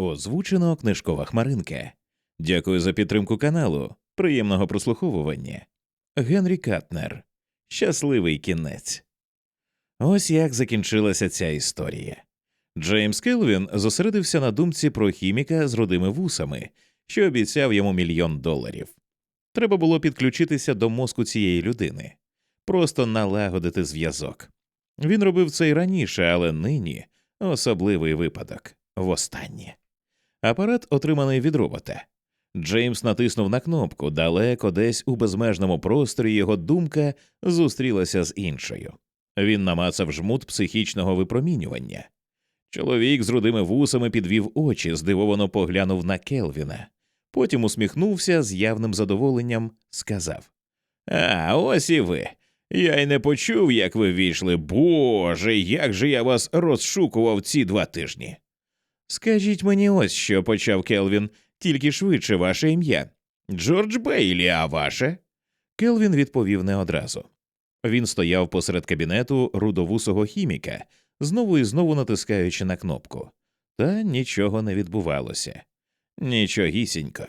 Озвучено книжкова хмаринка. Дякую за підтримку каналу. Приємного прослуховування. Генрі Катнер. Щасливий кінець. Ось як закінчилася ця історія. Джеймс Келвін зосередився на думці про хіміка з рудими вусами, що обіцяв йому мільйон доларів. Треба було підключитися до мозку цієї людини, просто налагодити зв'язок. Він робив це й раніше, але нині особливий випадок востаннє. Апарат отриманий від робота. Джеймс натиснув на кнопку далеко десь у безмежному просторі його думка зустрілася з іншою. Він намацав жмут психічного випромінювання. Чоловік з рудими вусами підвів очі, здивовано поглянув на Келвіна, потім усміхнувся з явним задоволенням, сказав А, ось і ви. Я й не почув, як ви війшли. Боже, як же я вас розшукував ці два тижні. Скажіть мені ось що, почав Келвін, тільки швидше ваше ім'я. Джордж Бейлі, а ваше? Келвін відповів не одразу. Він стояв посеред кабінету рудовусого хіміка, знову і знову натискаючи на кнопку. Та нічого не відбувалося. Нічогісінько.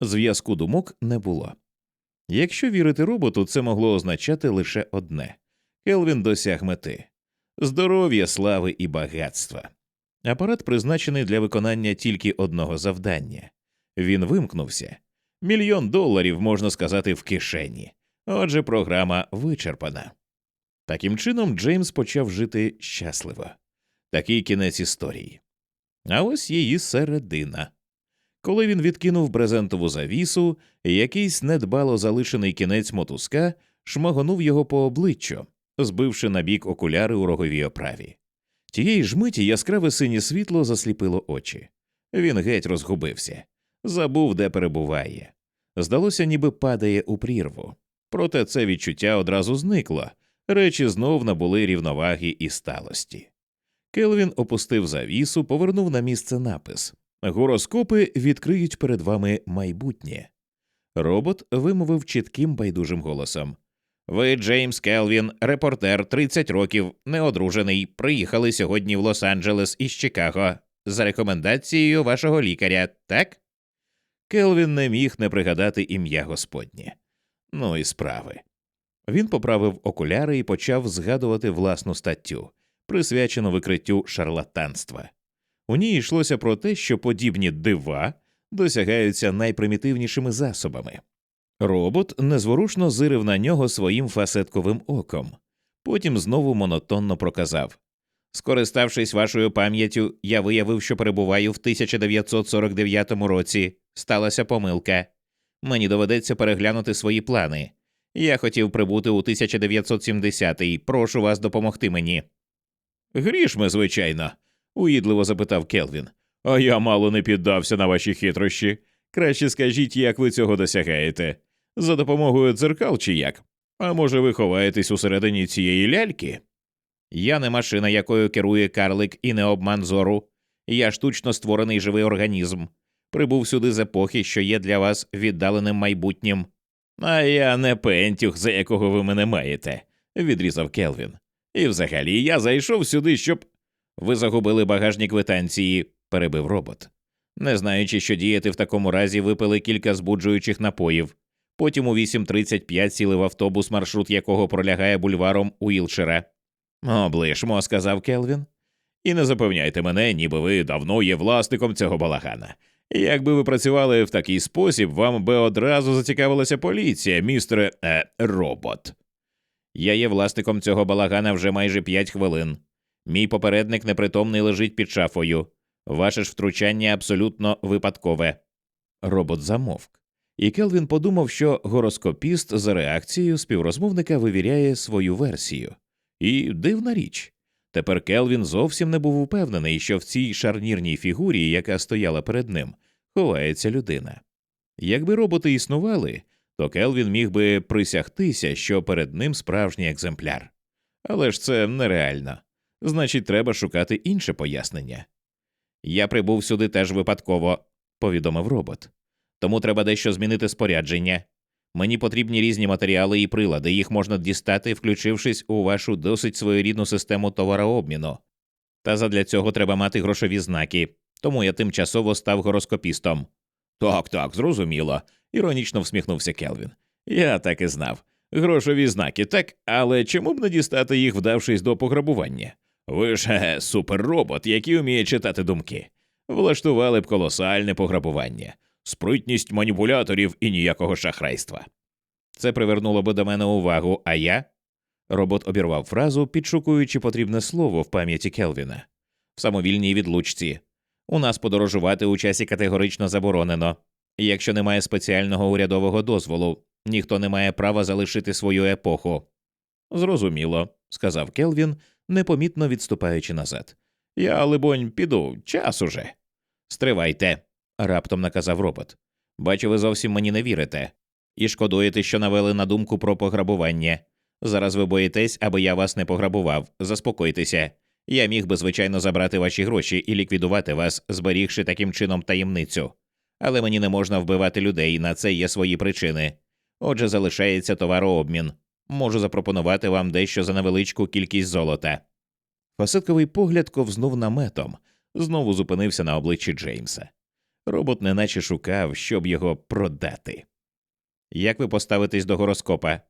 Зв'язку думок не було. Якщо вірити роботу, це могло означати лише одне Келвін досяг мети здоров'я, слави і багатства. Апарат призначений для виконання тільки одного завдання. Він вимкнувся. Мільйон доларів, можна сказати, в кишені. Отже, програма вичерпана. Таким чином, Джеймс почав жити щасливо. Такий кінець історії. А ось її середина. Коли він відкинув брезентову завісу, якийсь недбало залишений кінець мотузка шмагонув його по обличчю, збивши на бік окуляри у роговій оправі. Тієї ж миті яскраве синє світло засліпило очі. Він геть розгубився, забув, де перебуває. Здалося, ніби падає у прірву. Проте це відчуття одразу зникло, речі знов набули рівноваги і сталості. Келвін опустив завісу, повернув на місце напис Гороскопи відкриють перед вами майбутнє. Робот вимовив чітким байдужим голосом Ви, Джеймс Келвін, репортер 30 років, неодружений, приїхали сьогодні в Лос-Анджелес із Чикаго за рекомендацією вашого лікаря, так? Келвін не міг не пригадати ім'я Господнє. Ну і справи. Він поправив окуляри і почав згадувати власну статтю, присвячену викриттю шарлатанства. У ній йшлося про те, що подібні дива досягаються найпримітивнішими засобами. Робот незворушно зирив на нього своїм фасетковим оком, потім знову монотонно проказав Скориставшись вашою пам'яттю, я виявив, що перебуваю в 1949 році. Сталася помилка. Мені доведеться переглянути свої плани. Я хотів прибути у 1970-й. Прошу вас допомогти мені. Гріш ми, звичайно, уїдливо запитав Келвін. А я мало не піддався на ваші хитрощі. Краще скажіть, як ви цього досягаєте? За допомогою дзеркал чи як? А може, ви ховаєтесь усередині цієї ляльки? Я не машина, якою керує карлик, і не обман зору. Я штучно створений живий організм. Прибув сюди з епохи, що є для вас віддаленим майбутнім. А я не пентюх, за якого ви мене маєте, відрізав Келвін. І взагалі я зайшов сюди, щоб. Ви загубили багажні квитанції, перебив робот. Не знаючи, що діяти в такому разі, випили кілька збуджуючих напоїв. Потім у 8.35 сіли в автобус, маршрут якого пролягає бульваром Уілшера. Облишмо, сказав Келвін. І не запевняйте мене, ніби ви давно є власником цього балагана. Якби ви працювали в такий спосіб, вам би одразу зацікавилася поліція, містере е, робот. Я є власником цього балагана вже майже п'ять хвилин. Мій попередник непритомний лежить під шафою. Ваше ж втручання абсолютно випадкове. Робот замовк, і Келвін подумав, що гороскопіст за реакцією співрозмовника вивіряє свою версію. І дивна річ. Тепер Келвін зовсім не був упевнений, що в цій шарнірній фігурі, яка стояла перед ним, ховається людина. Якби роботи існували, то Келвін міг би присягтися, що перед ним справжній екземпляр. Але ж це нереально. Значить, треба шукати інше пояснення. Я прибув сюди теж випадково, повідомив робот. Тому треба дещо змінити спорядження. Мені потрібні різні матеріали і прилади, їх можна дістати, включившись у вашу досить своєрідну систему товарообміну. Та задля цього треба мати грошові знаки. тому я тимчасово став гороскопістом. Так, так, зрозуміло, іронічно всміхнувся Келвін. Я так і знав. Грошові знаки, так, але чому б не дістати їх, вдавшись до пограбування? Ви ж е, суперробот, який вміє читати думки. Влаштували б колосальне пограбування, спритність маніпуляторів і ніякого шахрайства. Це привернуло би до мене увагу, а я. Робот обірвав фразу, підшукуючи потрібне слово в пам'яті Келвіна. В самовільній відлучці. У нас подорожувати у часі категорично заборонено. Якщо немає спеціального урядового дозволу, ніхто не має права залишити свою епоху. Зрозуміло, сказав Келвін, непомітно відступаючи назад. Я, либонь, піду, час уже. Стривайте, раптом наказав робот. Бачу, ви зовсім мені не вірите. І шкодуєте, що навели на думку про пограбування. Зараз ви боїтесь, аби я вас не пограбував. Заспокойтеся. Я міг би, звичайно, забрати ваші гроші і ліквідувати вас, зберігши таким чином таємницю. Але мені не можна вбивати людей, на це є свої причини. Отже, залишається товарообмін. Можу запропонувати вам дещо за невеличку кількість золота. Фасетковий погляд ковзнув наметом, знову зупинився на обличчі Джеймса. Робот неначе шукав, щоб його продати. Як ви поставитесь до гороскопа?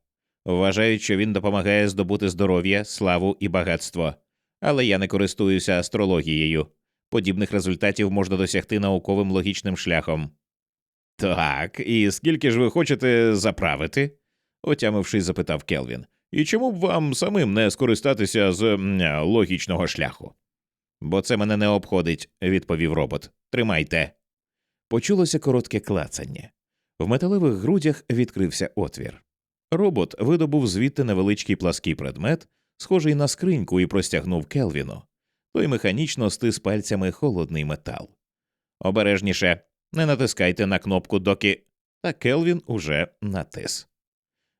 Вважають, що він допомагає здобути здоров'я, славу і багатство, але я не користуюся астрологією. Подібних результатів можна досягти науковим логічним шляхом. Так, і скільки ж ви хочете заправити? отямившись, запитав Келвін. І чому б вам самим не скористатися з логічного шляху? Бо це мене не обходить, відповів робот. Тримайте. Почулося коротке клацання. В металевих грудях відкрився отвір. Робот видобув звідти невеличкий плаский предмет, схожий на скриньку, і простягнув Келвіну. Той механічно стис пальцями холодний метал. Обережніше, не натискайте на кнопку, доки. Та Келвін уже натис.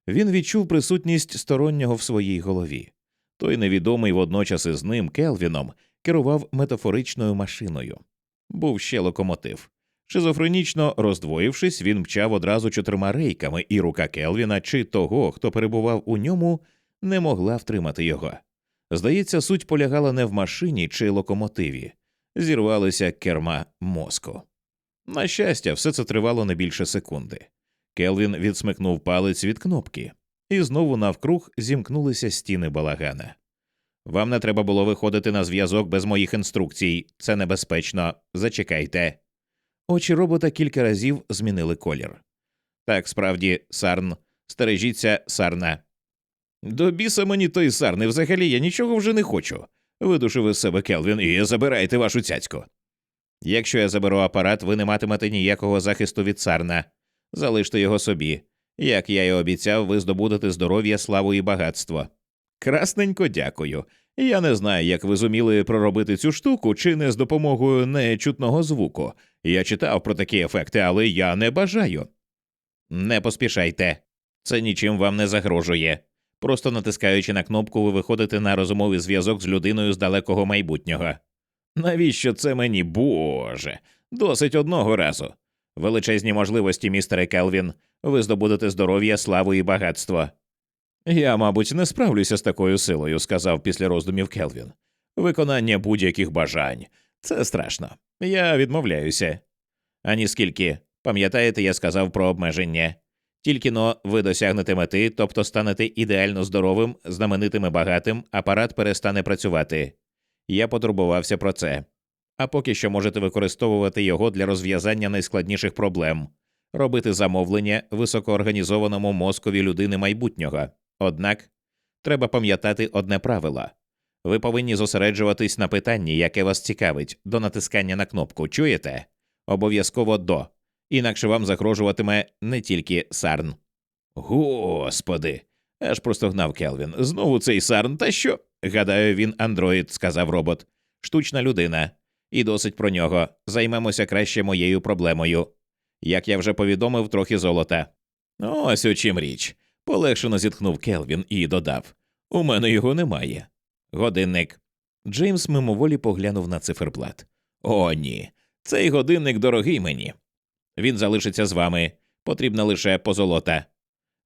Він відчув присутність стороннього в своїй голові. Той невідомий водночас із ним Келвіном керував метафоричною машиною. Був ще локомотив. Шизофренічно роздвоївшись, він мчав одразу чотирма рейками, і рука Келвіна чи того, хто перебував у ньому, не могла втримати його. Здається, суть полягала не в машині чи локомотиві, зірвалися керма мозку. На щастя, все це тривало не більше секунди. Келвін відсмикнув палець від кнопки, і знову навкруг зімкнулися стіни балагана. Вам не треба було виходити на зв'язок без моїх інструкцій. Це небезпечно. Зачекайте. Очі робота кілька разів змінили колір. Так, справді, сарн, стережіться, сарна. До біса мені той сарни, взагалі я нічого вже не хочу. Видушив із себе Келвін і забирайте вашу цяцьку. Якщо я заберу апарат, ви не матимете ніякого захисту від сарна. Залиште його собі. Як я й обіцяв, ви здобудете здоров'я, славу і багатство. Красненько дякую. Я не знаю, як ви зуміли проробити цю штуку, чи не з допомогою нечутного звуку. Я читав про такі ефекти, але я не бажаю. Не поспішайте, це нічим вам не загрожує. Просто натискаючи на кнопку, ви виходите на розумовий зв'язок з людиною з далекого майбутнього. Навіщо це мені, Боже? Досить одного разу. Величезні можливості, містере Келвін. Ви здобудете здоров'я, славу і багатство. Я, мабуть, не справлюся з такою силою, сказав після роздумів Келвін. Виконання будь-яких бажань. Це страшно. Я відмовляюся. Ані скільки. Пам'ятаєте, я сказав про обмеження. Тільки но ви досягнете мети, тобто станете ідеально здоровим, знаменитим і багатим, апарат перестане працювати. Я потурбувався про це. А поки що можете використовувати його для розв'язання найскладніших проблем, робити замовлення високоорганізованому мозкові людини майбутнього. Однак треба пам'ятати одне правило ви повинні зосереджуватись на питанні, яке вас цікавить, до натискання на кнопку. Чуєте? Обов'язково до. Інакше вам загрожуватиме не тільки сарн. Господи. аж простогнав Келвін. Знову цей сарн, та що? Гадаю, він андроїд, сказав робот. Штучна людина. І досить про нього. Займемося краще моєю проблемою. Як я вже повідомив, трохи золота. Ось у чим річ. Полегшено зітхнув Келвін і додав У мене його немає. Годинник. Джеймс мимоволі поглянув на циферблат. О, ні. Цей годинник дорогий мені. Він залишиться з вами. Потрібна лише позолота.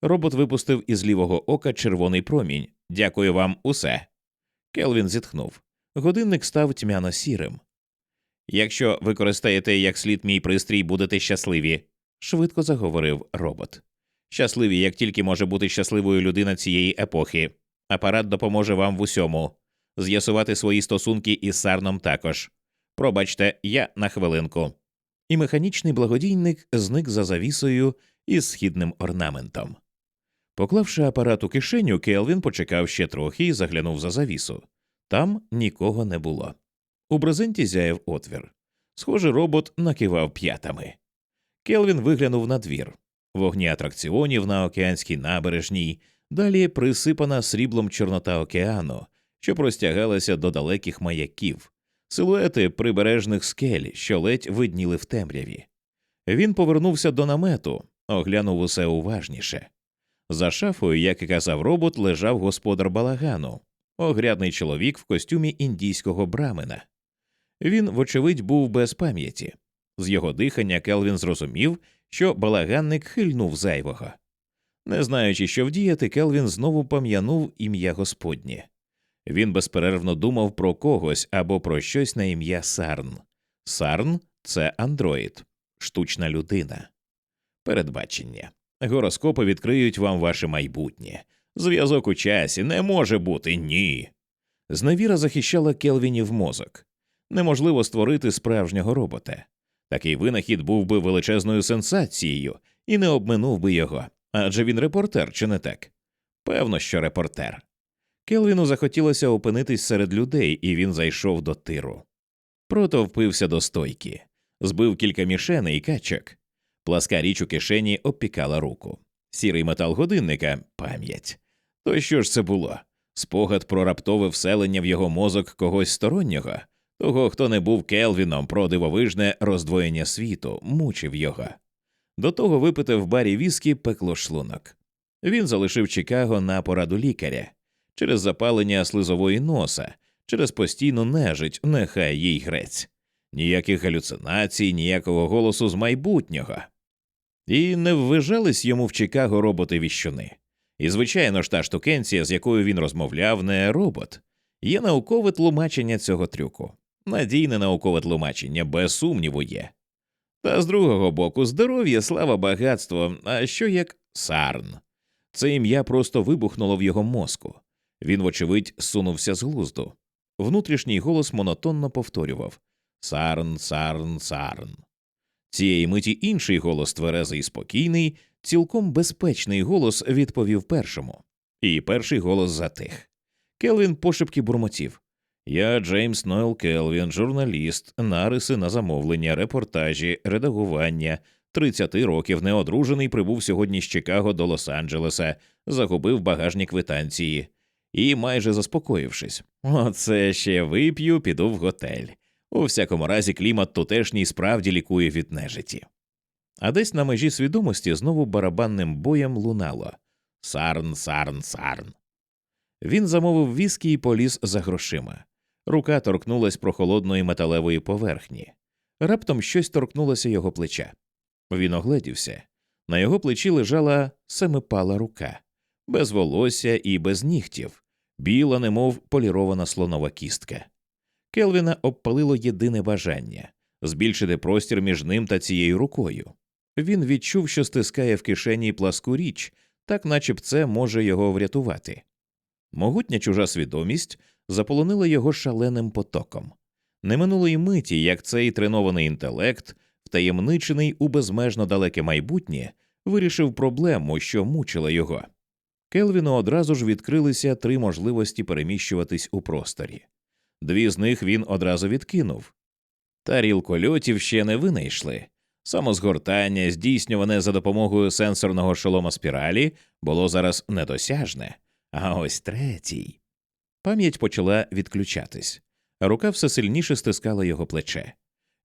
Робот випустив із лівого ока червоний промінь. Дякую вам, усе. Келвін зітхнув. Годинник став тьмяно сірим. Якщо використаєте як слід мій пристрій, будете щасливі, швидко заговорив робот. Щасливі, як тільки може бути щасливою людина цієї епохи. Апарат допоможе вам в усьому. З'ясувати свої стосунки із сарном також. Пробачте, я на хвилинку. І механічний благодійник зник за завісою із східним орнаментом. Поклавши апарат у кишеню, Келвін почекав ще трохи і заглянув за завісу. Там нікого не було. У брезенті зяяв отвір. Схоже, робот накивав п'ятами. Келвін виглянув на двір. Вогні атракціонів на океанській набережній, далі присипана сріблом Чорнота океану, що простягалася до далеких маяків, силуети прибережних скель, що ледь видніли в темряві. Він повернувся до намету, оглянув усе уважніше. За шафою, як і казав робот, лежав господар балагану, огрядний чоловік в костюмі індійського брамена. Він, вочевидь, був без пам'яті. З його дихання Келвін зрозумів, що балаганник хильнув зайвого. Не знаючи, що вдіяти, Келвін знову пам'янув ім'я Господнє. Він безперервно думав про когось або про щось на ім'я Сарн. Сарн це андроїд, штучна людина. Передбачення. Гороскопи відкриють вам ваше майбутнє. Зв'язок у часі не може бути ні. Зневіра захищала Келвінів мозок. Неможливо створити справжнього робота. Такий винахід був би величезною сенсацією і не обминув би його. Адже він репортер, чи не так? Певно, що репортер. Келвіну захотілося опинитись серед людей, і він зайшов до тиру. Прото впився до стойки, збив кілька мішеней і качок. Пласка річ у кишені обпікала руку. Сірий метал годинника пам'ять. То що ж це було? Спогад про раптове вселення в його мозок когось стороннього, того, хто не був Келвіном про дивовижне роздвоєння світу, мучив його. До того випити в барі віскі пекло шлунок. Він залишив Чикаго на пораду лікаря через запалення слизової носа, через постійну нежить, нехай їй грець, ніяких галюцинацій, ніякого голосу з майбутнього. І не ввижались йому в Чикаго роботи віщуни. І, звичайно ж, та штукенція, з якою він розмовляв, не робот, є наукове тлумачення цього трюку. Надійне наукове тлумачення, без сумніву є. Та з другого боку, здоров'я, слава багатство, а що як сарн. Це ім'я просто вибухнуло в його мозку. Він, вочевидь, сунувся з глузду. Внутрішній голос монотонно повторював Сарн, сарн, сарн. Цієї миті інший голос, тверезий і спокійний, цілком безпечний голос відповів першому, і перший голос затих. Келвін пошепки бурмотів. Я Джеймс Нойл Келвін, журналіст, нариси на замовлення, репортажі, редагування. 30 років неодружений прибув сьогодні з Чикаго до Лос-Анджелеса, загубив багажні квитанції і, майже заспокоївшись, оце ще вип'ю, піду в готель. У всякому разі, клімат тутешній справді лікує від нежиті. А десь на межі свідомості знову барабанним боєм лунало Сарн, сарн, сарн. Він замовив віскі і поліз за грошима. Рука торкнулась прохолодної металевої поверхні. Раптом щось торкнулося його плеча. Він огледівся. На його плечі лежала семипала рука, без волосся і без нігтів, біла, немов полірована слонова кістка. Келвіна обпалило єдине бажання збільшити простір між ним та цією рукою. Він відчув, що стискає в кишені пласку річ, так наче б це може його врятувати. Могутня чужа свідомість заполонила його шаленим потоком. Не минулої миті, як цей тренований інтелект, втаємничений у безмежно далеке майбутнє, вирішив проблему, що мучила його. Келвіну одразу ж відкрилися три можливості переміщуватись у просторі. Дві з них він одразу відкинув. Тарілкольотів ще не винайшли. Самозгортання, здійснюване за допомогою сенсорного шолома спіралі, було зараз недосяжне. А ось третій. Пам'ять почала відключатись, рука все сильніше стискала його плече.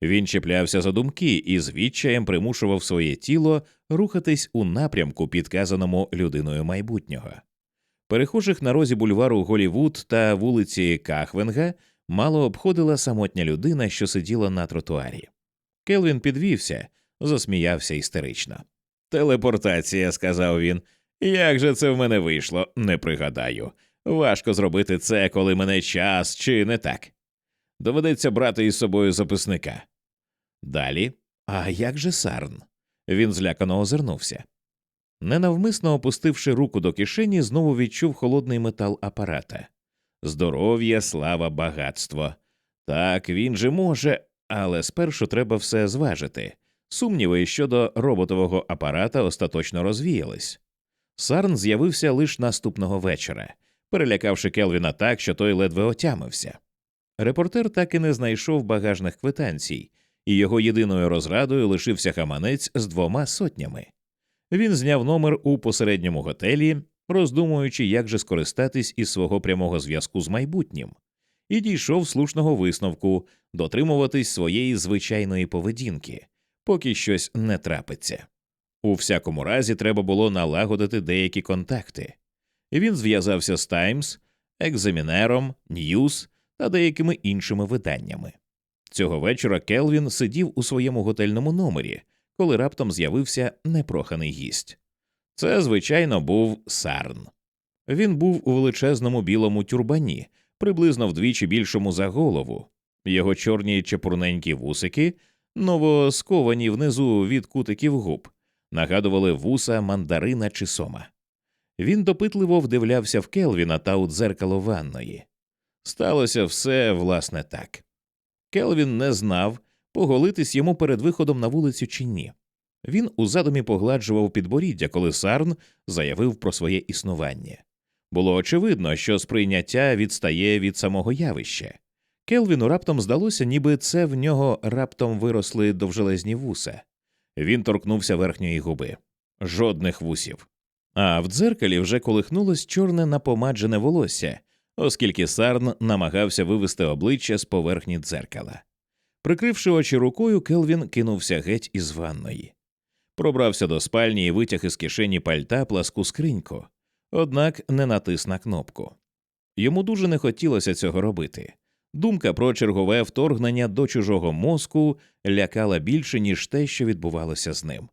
Він чіплявся за думки і з відчаєм примушував своє тіло рухатись у напрямку, підказаному людиною майбутнього. Перехожих на розі бульвару Голівуд та вулиці Кахвенга мало обходила самотня людина, що сиділа на тротуарі. Келвін підвівся, засміявся істерично. Телепортація, сказав він. Як же це в мене вийшло, не пригадаю. Важко зробити це, коли мене час, чи не так. Доведеться брати із собою записника. Далі. А як же Сарн? Він злякано озирнувся. Ненавмисно опустивши руку до кишені, знову відчув холодний метал апарата. Здоров'я, слава, багатство. Так, він же може, але спершу треба все зважити. Сумніви щодо роботового апарата остаточно розвіялись. Сарн з'явився лише наступного вечора, перелякавши Келвіна так, що той ледве отямився. Репортер так і не знайшов багажних квитанцій, і його єдиною розрадою лишився хаманець з двома сотнями. Він зняв номер у посередньому готелі, роздумуючи, як же скористатись із свого прямого зв'язку з майбутнім, і дійшов слушного висновку дотримуватись своєї звичайної поведінки, поки щось не трапиться. У всякому разі, треба було налагодити деякі контакти. Він зв'язався з Таймс, екзамінером, Ньюс та деякими іншими виданнями. Цього вечора Келвін сидів у своєму готельному номері, коли раптом з'явився непроханий гість. Це, звичайно, був Сарн. Він був у величезному білому тюрбані, приблизно вдвічі більшому за голову. Його чорні чепурненькі вусики, новосковані внизу від кутиків губ, нагадували вуса мандарина чи сома. Він допитливо вдивлявся в Келвіна та у дзеркало ванної. Сталося все власне так. Келвін не знав, поголитись йому перед виходом на вулицю чи ні. Він у задумі погладжував підборіддя, коли Сарн заявив про своє існування. Було очевидно, що сприйняття відстає від самого явища. Келвіну раптом здалося, ніби це в нього раптом виросли довжелезні вуса. Він торкнувся верхньої губи. Жодних вусів. А в дзеркалі вже колихнулось чорне напомаджене волосся, оскільки Сарн намагався вивести обличчя з поверхні дзеркала. Прикривши очі рукою, Келвін кинувся геть із ванної. Пробрався до спальні і витяг із кишені пальта пласку скриньку, однак не натис на кнопку. Йому дуже не хотілося цього робити. Думка про чергове вторгнення до чужого мозку лякала більше, ніж те, що відбувалося з ним.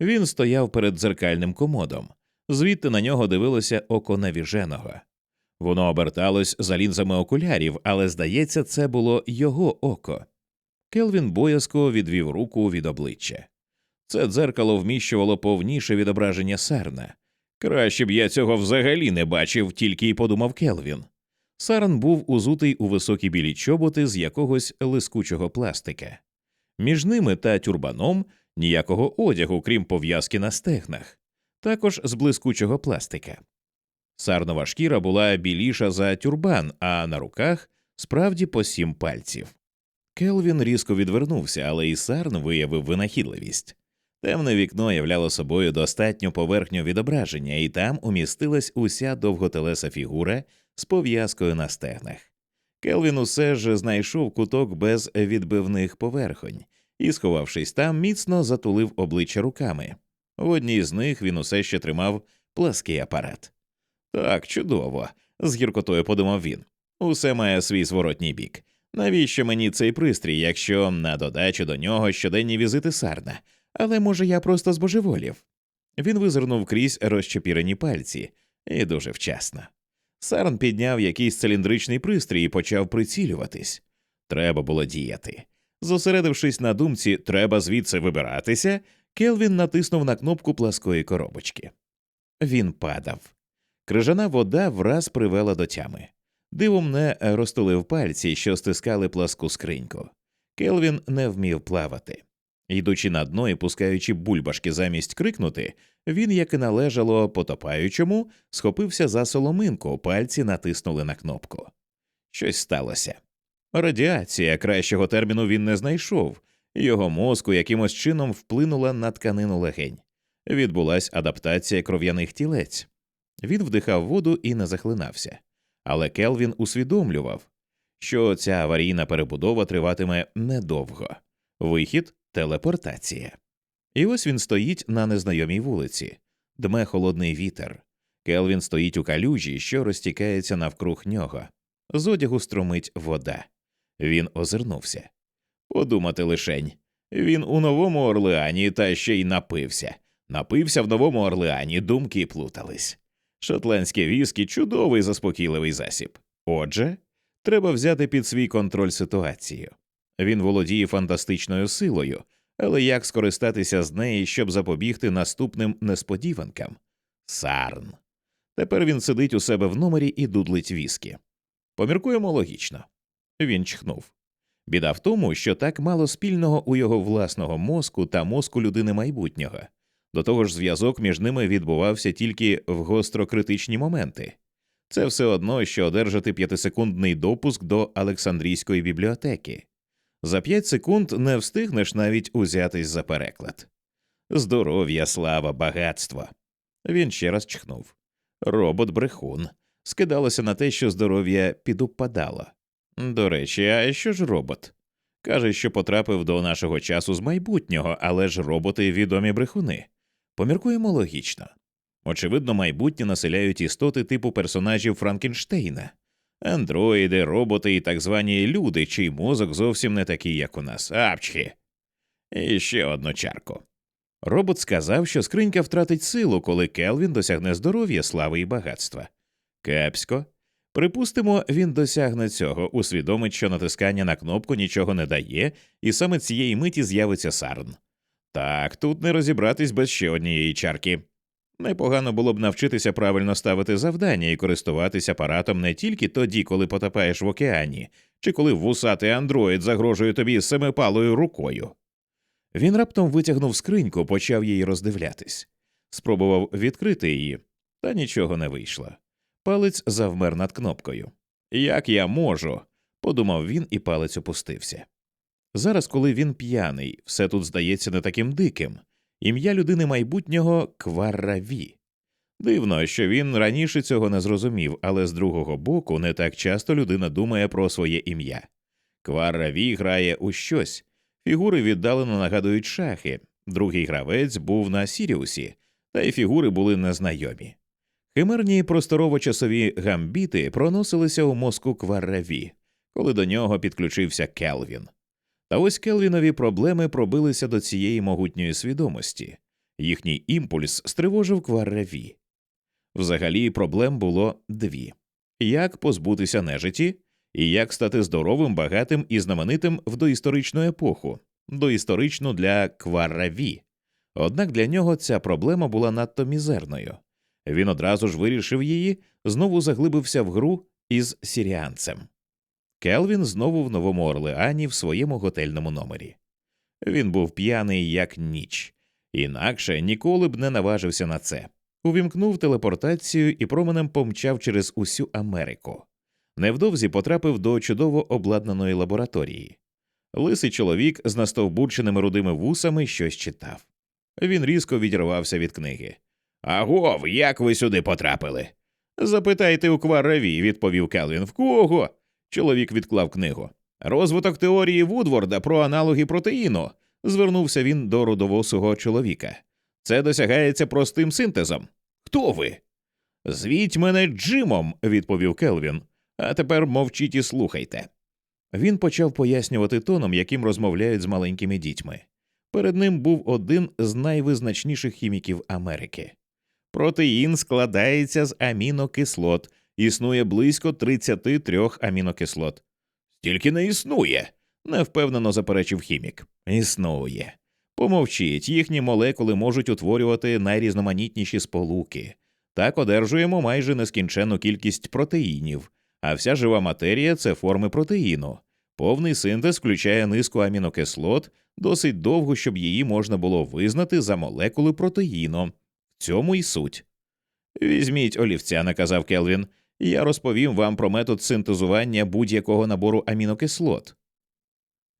Він стояв перед дзеркальним комодом, звідти на нього дивилося око навіженого. Воно оберталось за лінзами окулярів, але, здається, це було його око. Келвін боязко відвів руку від обличчя. Це дзеркало вміщувало повніше відображення сарна. Краще б я цього взагалі не бачив, тільки й подумав Келвін. Сарн був узутий у високі білі чоботи з якогось лискучого пластика. Між ними та тюрбаном ніякого одягу, крім пов'язки на стегнах, також з блискучого пластика. Сарнова шкіра була біліша за тюрбан, а на руках справді по сім пальців. Келвін різко відвернувся, але і Сарн виявив винахідливість. Темне вікно являло собою достатньо поверхню відображення, і там умістилась уся довготелеса фігура з пов'язкою на стегнах. Келвін усе ж знайшов куток без відбивних поверхонь і, сховавшись там, міцно затулив обличчя руками. В одній з них він усе ще тримав плаский апарат. Так, чудово, з гіркотою подумав він. Усе має свій зворотній бік. Навіщо мені цей пристрій, якщо на додачу до нього щоденні візити сарна? Але може я просто збожеволів? Він визирнув крізь розчепірені пальці, і дуже вчасно. Сарн підняв якийсь циліндричний пристрій і почав прицілюватись. Треба було діяти. Зосередившись на думці, треба звідси вибиратися, Келвін натиснув на кнопку пласкої коробочки. Він падав. Крижана вода враз привела до тями. Дивом не розтулив пальці, що стискали пласку скриньку. Келвін не вмів плавати. Йдучи на дно і пускаючи бульбашки замість крикнути, він, як і належало потопаючому, схопився за соломинку, пальці натиснули на кнопку. Щось сталося. Радіація кращого терміну він не знайшов, його мозку якимось чином вплинула на тканину легень. Відбулась адаптація кров'яних тілець. Він вдихав воду і не захлинався. Але Келвін усвідомлював, що ця аварійна перебудова триватиме недовго. Вихід телепортація. І ось він стоїть на незнайомій вулиці, дме холодний вітер. Келвін стоїть у калюжі, що розтікається навкруг нього. З одягу струмить вода. Він озирнувся. Подумати лишень. Він у новому Орлеані та ще й напився. Напився в новому Орлеані, думки плутались. Шотландське віскі чудовий заспокійливий засіб. Отже, Треба взяти під свій контроль ситуацію. Він володіє фантастичною силою, але як скористатися з неї, щоб запобігти наступним несподіванкам? Сарн. Тепер він сидить у себе в номері і дудлить віскі. Поміркуємо логічно. Він чхнув. Біда в тому, що так мало спільного у його власного мозку та мозку людини майбутнього. До того ж, зв'язок між ними відбувався тільки в гострокритичні моменти. Це все одно, що одержати п'ятисекундний допуск до Олександрійської бібліотеки. За п'ять секунд не встигнеш навіть узятись за переклад. Здоров'я, слава, багатство. Він ще раз чхнув. Робот брехун. Скидалося на те, що здоров'я підупадало. До речі, а що ж робот? Каже, що потрапив до нашого часу з майбутнього, але ж роботи відомі брехуни. Поміркуємо логічно. Очевидно, майбутнє населяють істоти типу персонажів Франкенштейна, андроїди, роботи і так звані люди, чий мозок зовсім не такий, як у нас. Апчхі. І ще одну чарку. Робот сказав, що скринька втратить силу, коли Келвін досягне здоров'я, слави і багатства. Кепсько. Припустимо, він досягне цього, усвідомить, що натискання на кнопку нічого не дає, і саме цієї миті з'явиться сарн. Так, тут не розібратись без ще однієї чарки. Непогано було б навчитися правильно ставити завдання і користуватися апаратом не тільки тоді, коли потопаєш в океані, чи коли вусатий андроїд загрожує тобі семипалою рукою. Він раптом витягнув скриньку, почав її роздивлятись, спробував відкрити її, та нічого не вийшло. Палець завмер над кнопкою. Як я можу? подумав він, і палець опустився. Зараз, коли він п'яний, все тут здається не таким диким. Ім'я людини майбутнього Кварраві. Дивно, що він раніше цього не зрозумів, але з другого боку не так часто людина думає про своє ім'я. Кварраві грає у щось, фігури віддалено нагадують шахи, другий гравець був на Сіріусі, та й фігури були незнайомі. Химерні просторово-часові гамбіти проносилися у мозку Кварраві, коли до нього підключився Келвін. Та ось Келвінові проблеми пробилися до цієї могутньої свідомості, їхній імпульс стривожив Кварраві. Взагалі проблем було дві як позбутися нежиті, і як стати здоровим, багатим і знаменитим в доісторичну епоху, доісторичну для Кварраві. Однак для нього ця проблема була надто мізерною. Він одразу ж вирішив її, знову заглибився в гру із сіріанцем. Келвін знову в Новому Орлеані в своєму готельному номері. Він був п'яний як ніч, інакше ніколи б не наважився на це. Увімкнув телепортацію і променем помчав через усю Америку. Невдовзі потрапив до чудово обладнаної лабораторії. Лисий чоловік з настовбурченими рудими вусами щось читав. Він різко відірвався від книги. Агов, як ви сюди потрапили? Запитайте у квараві, відповів Келвін. В кого? Чоловік відклав книгу. Розвиток теорії Вудворда про аналоги протеїну. Звернувся він до рудовосого чоловіка. Це досягається простим синтезом. Хто ви? Звіть мене Джимом, відповів Келвін. А тепер мовчіть і слухайте. Він почав пояснювати тоном, яким розмовляють з маленькими дітьми. Перед ним був один з найвизначніших хіміків Америки. Протеїн складається з амінокислот, існує близько 33 амінокислот. Стільки не існує, невпевнено заперечив хімік. Існує. Помовчіть, їхні молекули можуть утворювати найрізноманітніші сполуки. Так одержуємо майже нескінченну кількість протеїнів, а вся жива матерія це форми протеїну. Повний синтез включає низку амінокислот, досить довго, щоб її можна було визнати за молекули протеїну. Цьому й суть. Візьміть олівця, наказав Келвін, я розповім вам про метод синтезування будь-якого набору амінокислот.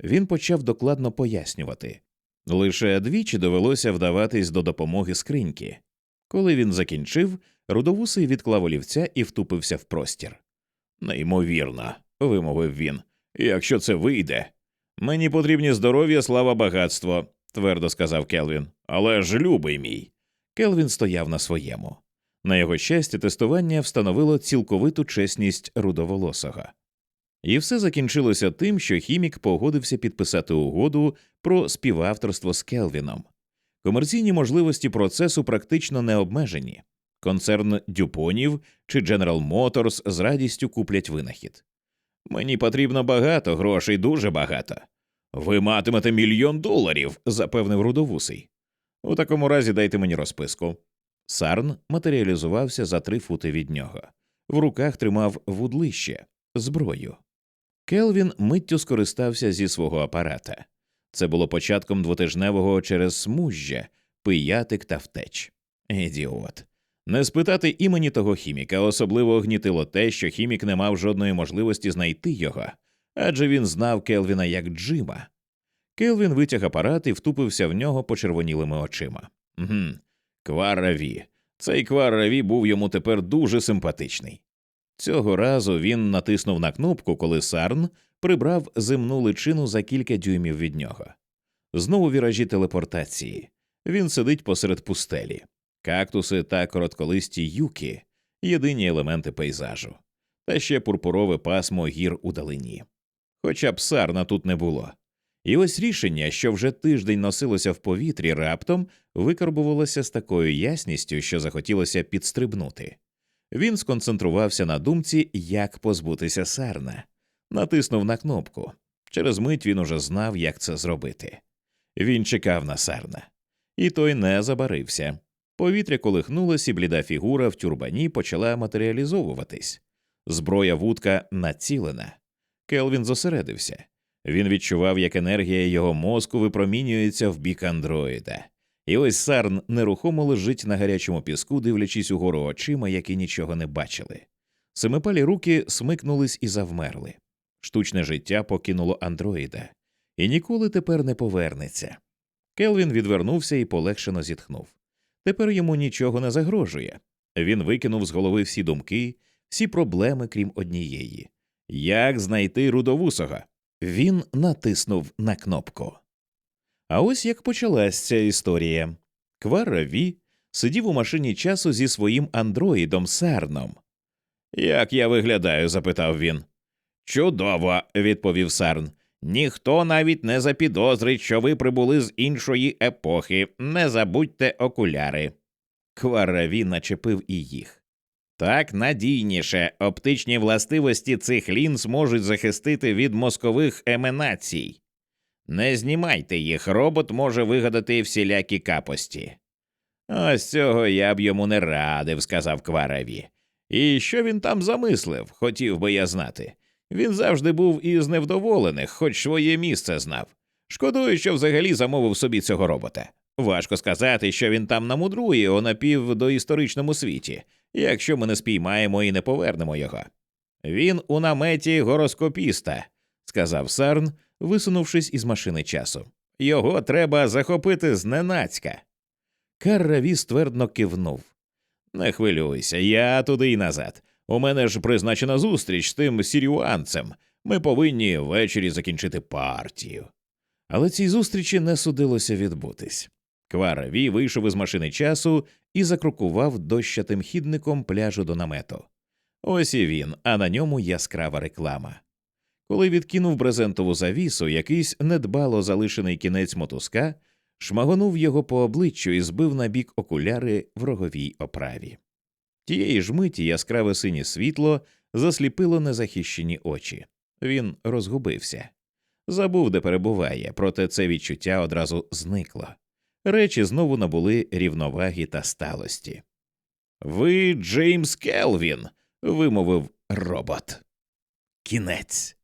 Він почав докладно пояснювати. Лише двічі довелося вдаватись до допомоги скриньки. Коли він закінчив, рудовусий відклав олівця і втупився в простір. Неймовірно, вимовив він. Якщо це вийде. Мені потрібні здоров'я, слава багатство, твердо сказав Келвін. Але ж любий мій. Келвін стояв на своєму. На його щастя, тестування встановило цілковиту чесність рудоволосого. І все закінчилося тим, що хімік погодився підписати угоду про співавторство з Келвіном. Комерційні можливості процесу практично не обмежені. Концерн Дюпонів чи General Motors з радістю куплять винахід. Мені потрібно багато грошей, дуже багато. Ви матимете мільйон доларів, запевнив рудовусий. У такому разі дайте мені розписку. Сарн матеріалізувався за три фути від нього. В руках тримав вудлище, зброю. Келвін миттю скористався зі свого апарата. Це було початком двотижневого через смужжя, пиятик та втеч. Ідіот. Не спитати імені того хіміка особливо гнітило те, що хімік не мав жодної можливості знайти його, адже він знав Келвіна як Джима. Келвін витяг апарат і втупився в нього почервонілими очима. Гм, Кварраві. Цей Кварраві був йому тепер дуже симпатичний. Цього разу він натиснув на кнопку, коли Сарн прибрав земну личину за кілька дюймів від нього. Знову віражі телепортації. Він сидить посеред пустелі, кактуси та коротколисті юки єдині елементи пейзажу, та ще пурпурове пасмо гір у далині. Хоча б сарна тут не було. І ось рішення, що вже тиждень носилося в повітрі, раптом викарбувалося з такою ясністю, що захотілося підстрибнути. Він сконцентрувався на думці, як позбутися сарна, натиснув на кнопку. Через мить він уже знав, як це зробити. Він чекав на сарна, і той не забарився. Повітря колихнулось, і бліда фігура в тюрбані почала матеріалізовуватись. Зброя вудка націлена. Келвін зосередився. Він відчував, як енергія його мозку випромінюється в бік андроїда. І ось Сарн нерухомо лежить на гарячому піску, дивлячись угору очима, які нічого не бачили. Семипалі руки смикнулись і завмерли. Штучне життя покинуло андроїда, і ніколи тепер не повернеться. Келвін відвернувся і полегшено зітхнув. Тепер йому нічого не загрожує. Він викинув з голови всі думки, всі проблеми, крім однієї як знайти рудовусого. Він натиснув на кнопку. А ось як почалась ця історія. Квара Ві сидів у машині часу зі своїм андроїдом Сарном. Як я виглядаю? запитав він. Чудово, відповів Сарн. Ніхто навіть не запідозрить, що ви прибули з іншої епохи. Не забудьте окуляри. Квараві начепив і їх. Так надійніше оптичні властивості цих лінз можуть захистити від мозкових еманацій. Не знімайте їх, робот може вигадати всілякі капості. Ось цього я б йому не радив, сказав Квараві. І що він там замислив, хотів би я знати. Він завжди був із невдоволених, хоч своє місце знав. Шкодую, що взагалі замовив собі цього робота. Важко сказати, що він там намудрує у напівдоісторичному світі, якщо ми не спіймаємо і не повернемо його. Він у наметі гороскопіста, сказав Сарн, висунувшись із машини часу. Його треба захопити зненацька. Карраві ствердно кивнув. Не хвилюйся, я туди й назад. У мене ж призначена зустріч з тим сірюанцем. Ми повинні ввечері закінчити партію. Але цій зустрічі не судилося відбутись. Квараві вийшов із машини часу і закрокував дощатим хідником пляжу до намету. Ось і він, а на ньому яскрава реклама. Коли відкинув брезентову завісу, якийсь недбало залишений кінець мотузка шмагонув його по обличчю і збив на бік окуляри в роговій оправі. Тієї ж миті яскраве синє світло засліпило незахищені очі. Він розгубився. Забув, де перебуває, проте це відчуття одразу зникло. Речі знову набули рівноваги та сталості. Ви Джеймс Келвін, вимовив робот. Кінець.